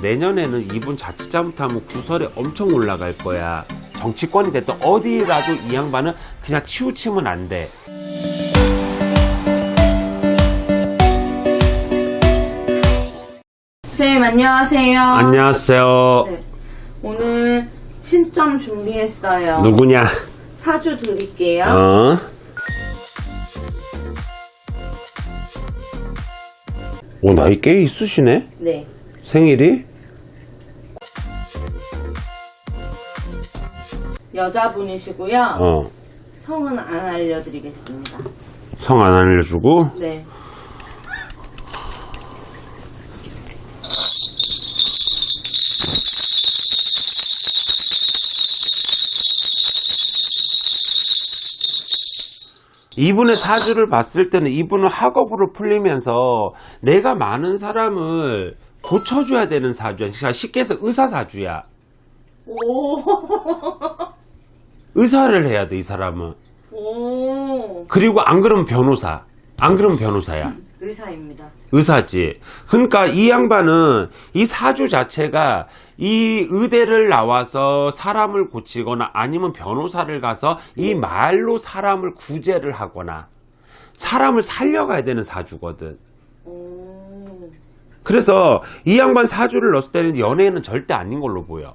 내년에는 이분 자칫 잘못하면 구설에 엄청 올라갈 거야. 정치권이 됐든 어디라도 이 양반은 그냥 치우치면 안 돼. 선생님 안녕하세요. 안녕하세요. 네. 오늘 신점 준비했어요. 누구냐? 사주 드릴게요. 어? 오, 나이 꽤 있으시네? 네. 생일이? 여자분이시고요. 어. 성은 안 알려드리겠습니다. 성 안 알려주고? 네. 이분의 사주를 봤을 때는 이분은 학업으로 풀리면서 내가 많은 사람을 고쳐줘야 되는 사주야. 그러니까 쉽게 해서 의사 사주야. 오. 의사를 해야 돼, 이 사람은. 오. 그리고 안 그러면 변호사. 안 그러면 변호사야. 의사입니다. 의사지. 그러니까 이 양반은 이 사주 자체가 이 의대를 나와서 사람을 고치거나 아니면 변호사를 가서 이 말로 사람을 구제를 하거나 사람을 살려가야 되는 사주거든. 오. 그래서 이 양반 사주를 넣었을 때는 연예인은 절대 아닌 걸로 보여.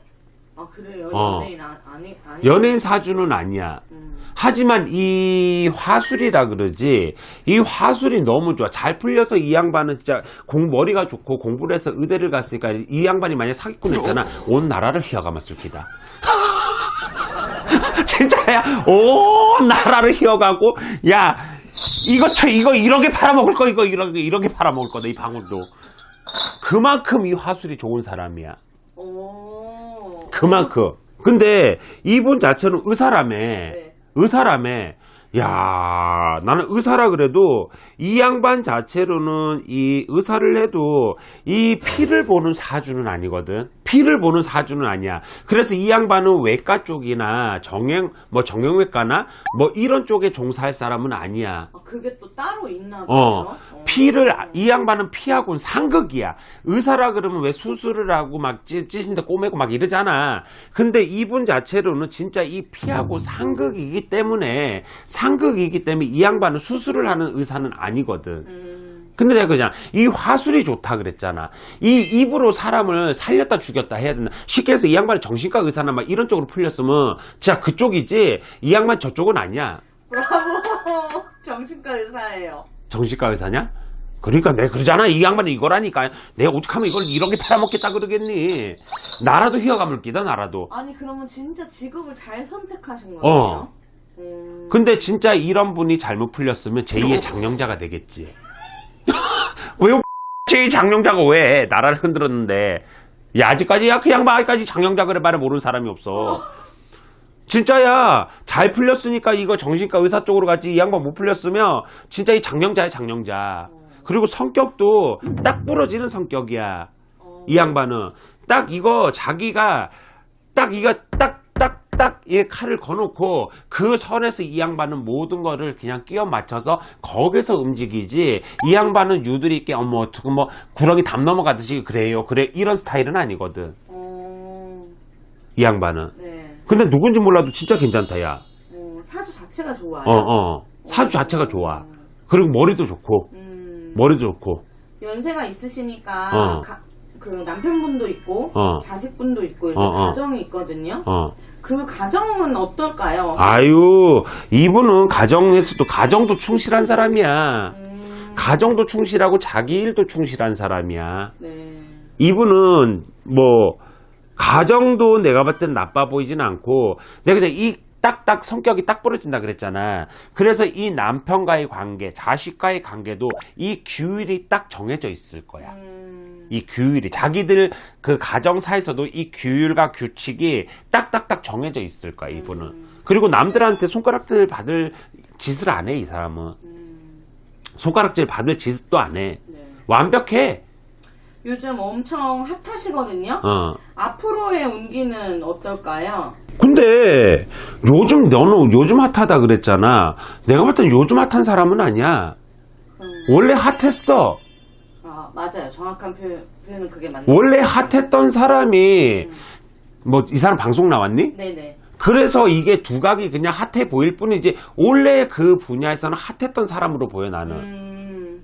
아 그래요? 어. 연예인 아, 아니 아니. 연예인 사주는 아니야. 음. 하지만 이 화술이라 그러지 이 화술이 너무 좋아 잘 풀려서 이 양반은 진짜 공 머리가 좋고 공부를 해서 의대를 갔으니까 이 양반이 만약 사기꾼 했잖아 온 나라를 휘어가መስ을 기다 진짜야 온 나라를 휘어가고 야 이거 저 이거 이렇게 팔아먹을 거 이거 이렇게 이렇게 팔아먹을 거다 이 방울도 그만큼 이 화술이 좋은 사람이야 오. 그만큼. 근데 이분 자체는 의사라며. 네. 의사라며. 야, 나는 의사라 그래도 이 양반 자체로는 이 의사를 해도 이 피를 보는 사주는 아니거든. 피를 보는 사주는 아니야. 그래서 이 양반은 외과 쪽이나 정형, 뭐 정형외과나 뭐 이런 쪽에 종사할 사람은 아니야. 아, 그게 또 따로 있나 봐요. 어, 피를, 이 양반은 피하고는 상극이야. 의사라 그러면 왜 수술을 하고 막 찌, 찌신데 꼬매고 막 이러잖아. 근데 이분 자체로는 진짜 이 피하고 상극이기 때문에, 상극이기 때문에 이 양반은 수술을 하는 의사는 아니거든. 음. 근데 내가 그냥 이 화술이 좋다 그랬잖아. 이 입으로 사람을 살렸다 죽였다 해야 된다. 쉽게 해서 이 양반이 정신과 의사나 막 이런 쪽으로 풀렸으면 진짜 그쪽이지 이 양반 저쪽은 아니야. 브라보. 정신과 의사예요. 정신과 의사냐? 그러니까 내가 그러잖아. 이 양반은 이거라니까. 내가 오죽하면 이걸 이렇게 팔아먹겠다 그러겠니? 나라도 휘어가물 끼다, 나라도. 아니 그러면 진짜 직업을 잘 선택하신 어. 거예요? 음. 근데 진짜 이런 분이 잘못 풀렸으면 제2의 장령자가 되겠지. 왜 제2 장령자가 왜 나라를 흔들었는데. 야, 아직까지, 야, 그 양반 아직까지 장령자 그래 말해 모르는 사람이 없어. 진짜야. 잘 풀렸으니까 이거 정신과 의사 쪽으로 갔지. 이 양반 못 풀렸으면 진짜 이 장령자야, 장령자. 그리고 성격도 딱 부러지는 성격이야. 어. 이 양반은. 딱 이거 자기가 딱 이거 딱, 딱, 딱, 이 칼을 거놓고 그 선에서 이 양반은 모든 거를 그냥 끼워 맞춰서 거기서 움직이지 이 양반은 유들이 있게 어머 어떻게 뭐 구렁이 담 넘어가듯이 그래요 그래 이런 스타일은 아니거든 어. 이 양반은 네. 근데 누군지 몰라도 진짜 괜찮다 야 어, 사주 자체가 좋아요. 어, 어. 사주 자체가 좋아 그리고 머리도 좋고 음. 머리도 좋고 연세가 있으시니까 어. 가- 그 남편분도 있고 어. 자식분도 있고 이렇게 어, 어. 가정이 있거든요. 어 그 가정은 어떨까요? 아유 이분은 가정에서도 가정도 충실한 사람이야 음, 가정도 충실하고 자기 일도 충실한 사람이야. 네. 이분은 뭐 가정도 내가 봤을 땐 나빠 보이진 않고 내가 그냥 이 딱딱 성격이 딱 부러진다 그랬잖아. 그래서 이 남편과의 관계, 자식과의 관계도 이 규율이 딱 정해져 있을 거야. 음, 이 규율이 자기들 그 가정사에서도 이 규율과 규칙이 딱딱딱 정해져 있을 거야 이분은. 그리고 남들한테 손가락질 받을 짓을 안 해 이 사람은. 음, 손가락질 받을 짓도 안 해. 네. 완벽해. 요즘 엄청 핫하시거든요. 어. 앞으로의 운기는 어떨까요? 근데 요즘 너는 요즘 핫하다 그랬잖아. 내가 볼 땐 요즘 핫한 사람은 아니야. 음, 원래 핫했어. 아, 맞아요. 정확한 표, 표현은 그게 맞네요. 원래 핫했던 사람이 뭐 이 사람 방송 나왔니? 네네. 그래서 이게 두각이 그냥 핫해 보일 뿐이지 원래 그 분야에서는 핫했던 사람으로 보여 나는 음,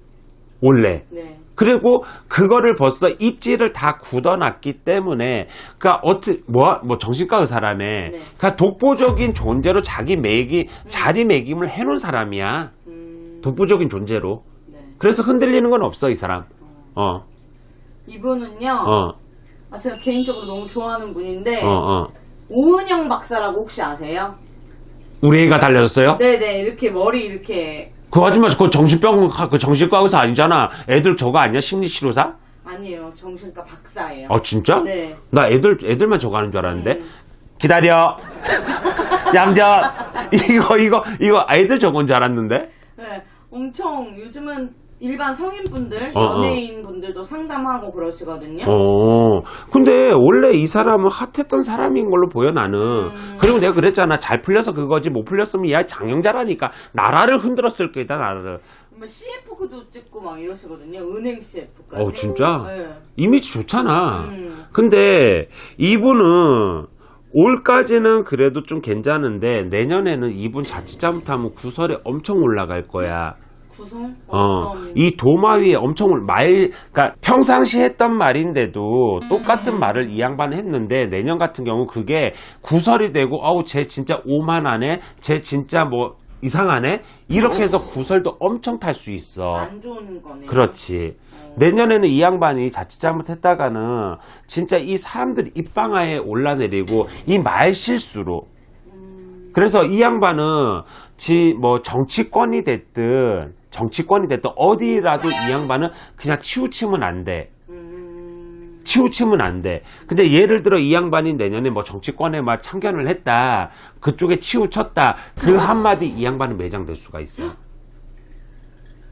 원래 네. 그리고 그거를 벌써 입지를 다 굳어놨기 때문에 그러니까 어떻게 뭐 뭐 정신과 의사라네 네. 그러니까 독보적인 존재로 자기 매기 자리 매김을 해놓은 사람이야 음, 독보적인 존재로 네. 그래서 흔들리는 건 없어 이 사람 어 이분은요. 어, 아, 제가 개인적으로 너무 좋아하는 분인데 어, 어. 오은영 박사라고 혹시 아세요? 우리 애가 달려졌어요? 네네 이렇게 머리 이렇게 그 아줌마 그 정신병 그 정신과 의사 아니잖아 애들 저거 아니야 심리치료사? 아니에요 정신과 박사예요. 아 진짜? 네. 나 애들 애들만 저거 하는 줄 알았는데 음. 기다려 얌전 이거 이거 이거 애들 저건 줄 알았는데 네, 엄청 요즘은 일반 성인분들, 어, 어. 연예인분들도 상담하고 그러시거든요. 어 근데 원래 이 사람은 핫했던 사람인 걸로 보여 나는 음. 그리고 내가 그랬잖아 잘 풀려서 그거지 못 풀렸으면 얘 장영자라니까 나라를 흔들었을 거다 나라를 뭐 CF도 찍고 막 이러시거든요. 은행 CF까지. 어, 진짜? 네. 이미지 좋잖아 음. 근데 이분은 올까지는 그래도 좀 괜찮은데 내년에는 이분 자칫 잘못하면 구설에 엄청 올라갈 거야. 구성? 어, 어떤- 이 도마 위에 엄청 올- 말, 그러니까 평상시 했던 말인데도 똑같은 말을 이 양반 했는데 내년 같은 경우 그게 구설이 되고, 어우, 쟤 진짜 오만하네? 쟤 진짜 뭐 이상하네? 이렇게 해서 구설도 엄청 탈 수 있어. 안 좋은 거네요. 그렇지. 내년에는 이 양반이 자칫 잘못했다가는 진짜 이 사람들이 입방아에 올라내리고 이 말 실수로. 그래서 이 양반은 지 뭐 정치권이 됐든 정치권이 됐든 어디라도 이 양반은 그냥 치우치면 안 돼. 음, 치우치면 안 돼. 근데 예를 들어 이 양반이 내년에 뭐 정치권에 막 참견을 했다. 그쪽에 치우쳤다. 그 한마디 이 양반은 매장될 수가 있어.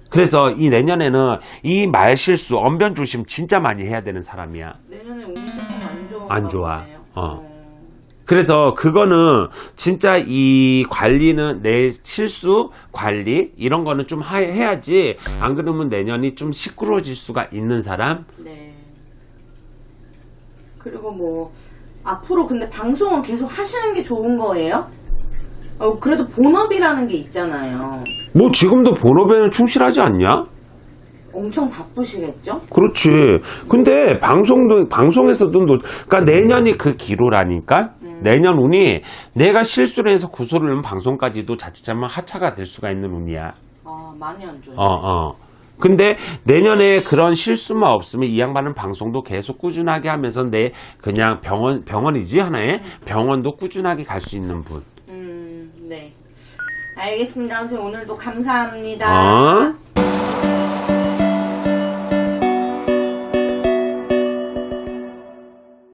그래서 이 내년에는 이 말 실수, 언변 조심 진짜 많이 해야 되는 사람이야. 내년에 운이 조금 안 좋은 안 좋아. 어. 그래서 그거는 진짜 이 관리는 내 실수 관리 이런 거는 좀 하- 해야지 안 그러면 내년이 좀 시끄러워질 수가 있는 사람 네. 그리고 뭐 앞으로 근데 방송은 계속 하시는 게 좋은 거예요? 어, 그래도 본업이라는 게 있잖아요. 뭐 지금도 본업에는 충실하지 않냐? 엄청 바쁘시겠죠? 그렇지. 근데 방송도 방송에서도 노- 그러니까 내년이 그 기로라니까. 내년 운이 내가 실수를 해서 구소를 하면 방송까지도 자칫하면 하차가 될 수가 있는 운이야. 아, 많이 안 좋아요. 어, 어. 근데 내년에 그런 실수만 없으면 이 양반은 방송도 계속 꾸준하게 하면서 내 그냥 병원 병원이지 하나에 병원도 꾸준하게 갈 수 있는 분. 음, 네. 알겠습니다. 선생님 오늘도 감사합니다. 어?